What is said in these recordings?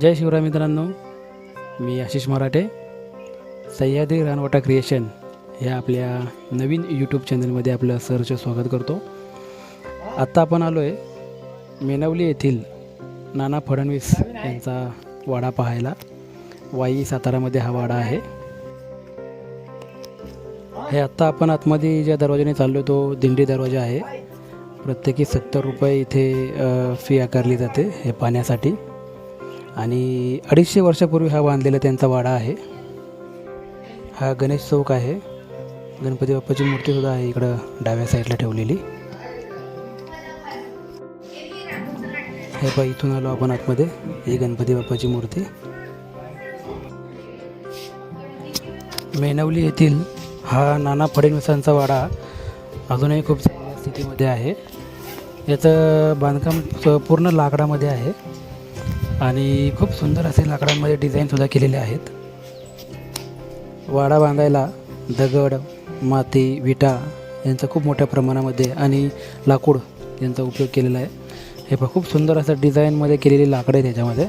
जय शिवराय मित्रांनो मी आशिष मराठे. सह्याद्री रानवाटा क्रिएशन ह्या आपल्या नवीन यूट्यूब चॅनलमध्ये आपलं सरचं स्वागत करतो. आत्ता आपण आलो आहे मेनवली येथील नाना फडणवीस यांचा वाडा पाहायला. वाई सातारामध्ये हा वाडा आहे. हे आत्ता आपण आतमध्ये ज्या दरवाजाने चाललो तो दिंडी दरवाजा आहे. प्रत्येकी सत्तर रुपये इथे फी आकारली जाते हे पाहण्यासाठी. आणि अडीचशे वर्षापूर्वी हा बांधलेला त्यांचा वाडा आहे. हा गणेश चौक आहे. गणपती बाप्पाची मूर्तीसुद्धा आहे इकडं डाव्या साईडला ठेवलेली. हे पहा इथून आलो आपण आतमध्ये. ही गणपती बाप्पाची मूर्ती. मेनवली येथील हा नाना फडणवीसांचा वाडा अजूनही खूप चांगल्या स्थितीमध्ये आहे. याचं बांधकाम स- पूर्ण लाकडामध्ये आहे. आणि खूप सुंदर असे लाकडांमध्ये डिझाईनसुद्धा केलेले आहेत. वाडा बांधायला दगड माती विटा यांचा खूप मोठ्या प्रमाणामध्ये आणि लाकूड यांचा उपयोग केलेला आहे. हे पण खूप सुंदर असं डिझाईनमध्ये केलेली लाकडं आहे त्याच्यामध्ये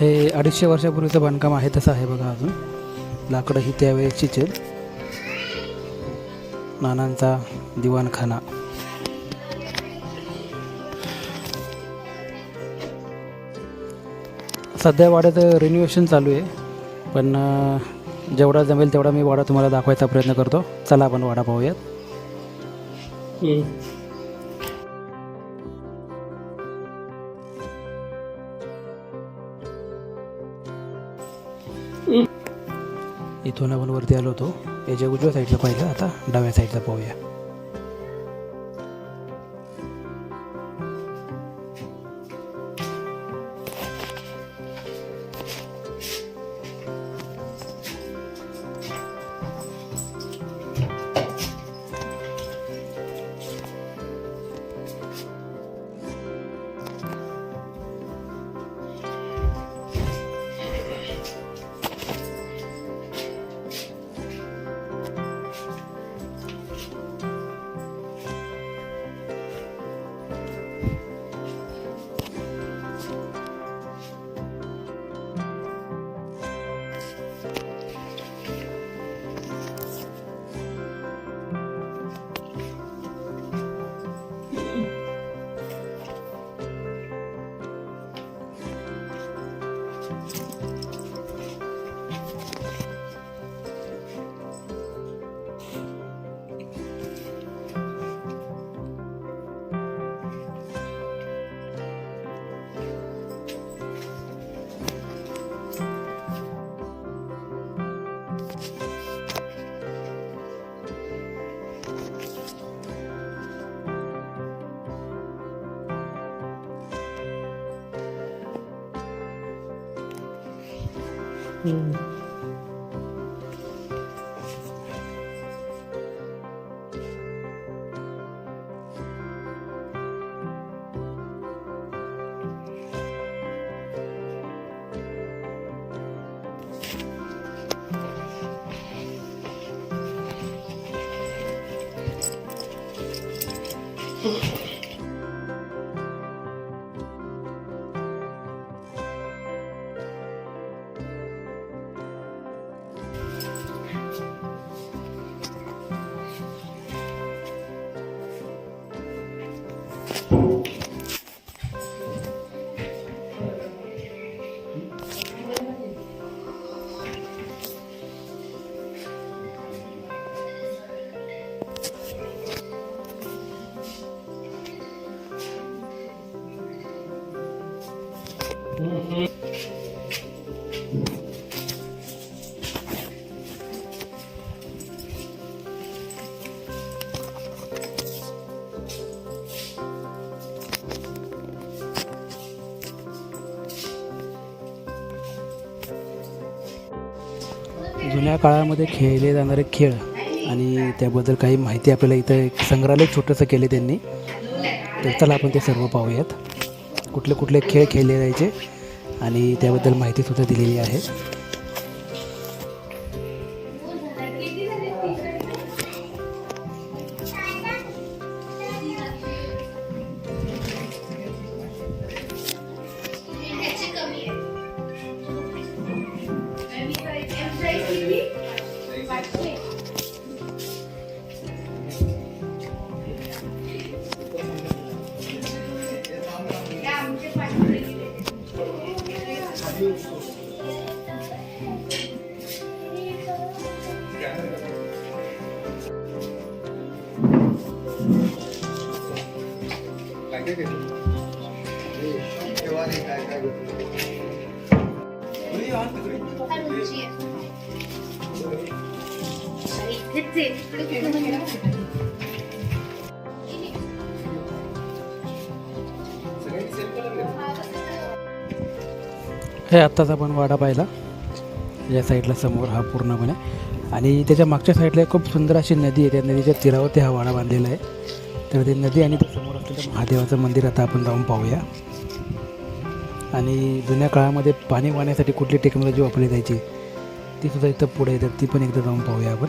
हे अडीचशे वर्षापूर्वीचं बांधकाम आहे तसं आहे बघा अजून. लाकडं ही त्यावेळेसचीच आहेत. नानांचा दिवाणखाना. सध्या वाड्यात रिन्युएशन चालू आहे. पण जेवढा जमेल तेवढा मी वाडा तुम्हाला दाखवायचा प्रयत्न करतो. चला आपण वाडा पाहूयात. इथून आपण वरती आलो होतो. याच्या उजव्या साईडला पाहिलं. आता डाव्या साईडला पाहूया. 嗯 जुन्या काळामध्ये खेळले जाणारे खेळ आणि त्याबद्दल काही माहिती आपल्याला इथं एक संग्रहालय छोटंसं केले त्यांनी. तर चला आपण ते सर्व पाहूयात. कुठले कुठले खेळ खेळले जायचे आणि त्याबद्दल माहितीसुद्धा दिलेली आहे. हे आत्ताच आपण वाडा पाहिला. या साईडला समोर हा पूर्णपणे. आणि त्याच्या मागच्या साईडला एक खूप सुंदर अशी नदी आहे. त्या नदीच्या तीरावरती हा वाडा बांधलेला आहे. तर ती नदी आणि त्या समोर असलेलं महादेवाचं मंदिर आता आपण जाऊन पाहूया. आणि जुन्या काळामध्ये पाणी वाहण्यासाठी कुठली टेक्नॉलॉजी वापरली जायची ती सुद्धा इथं पुढे येतात. ती पण एकदा जाऊन पाहूया आपण.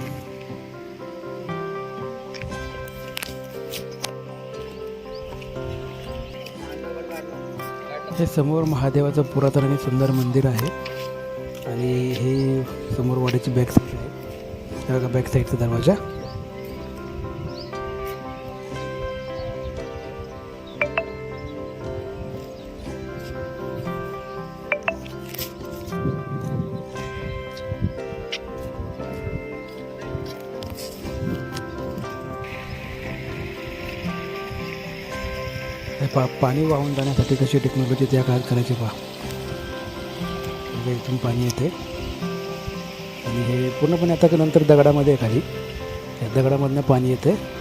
हे समोर महादेवाचं पुरातन आणि सुंदर मंदिर आहे. आणि हे समोर वाड्याची बॅक साईड आहे. बॅक साईडचा दरवाजा. पा पाणी वाहून जाण्यासाठी कशी टेक्नॉलॉजी त्या काळात करायची पहा. म्हणजे इथून पाणी येते. आणि हे पूर्णपणे आता नंतर दगडामध्ये खाली. या दगडामधनं पाणी येते.